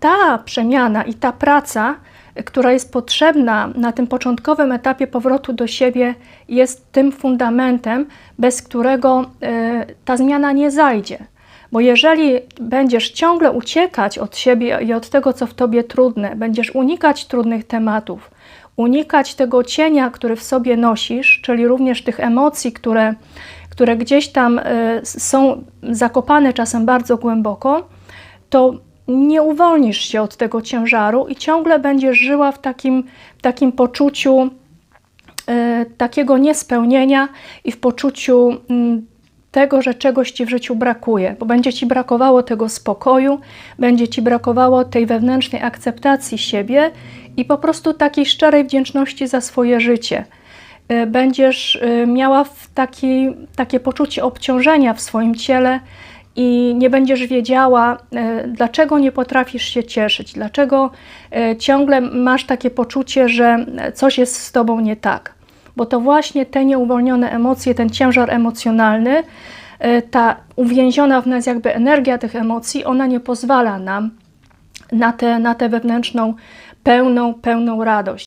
ta przemiana i ta praca, która jest potrzebna na tym początkowym etapie powrotu do siebie, jest tym fundamentem, bez którego e, ta zmiana nie zajdzie. Bo jeżeli będziesz ciągle uciekać od siebie i od tego, co w tobie trudne, będziesz unikać trudnych tematów, unikać tego cienia, który w sobie nosisz, czyli również tych emocji, które, które gdzieś tam e, są zakopane czasem bardzo głęboko, to nie uwolnisz się od tego ciężaru i ciągle będziesz żyła w takim, takim poczuciu e, takiego niespełnienia i w poczuciu mm, tego, że czegoś ci w życiu brakuje, bo będzie ci brakowało tego spokoju, będzie ci brakowało tej wewnętrznej akceptacji siebie i po prostu takiej szczerej wdzięczności za swoje życie. E, Będziesz e, miała taki, takie poczucie obciążenia w swoim ciele i nie będziesz wiedziała, e, dlaczego nie potrafisz się cieszyć, dlaczego e, ciągle masz takie poczucie, że coś jest z tobą nie tak. Bo to właśnie te nieuwolnione emocje, ten ciężar emocjonalny, e, ta uwięziona w nas jakby energia tych emocji, ona nie pozwala nam na tę na wewnętrzną, pełną, pełną radość.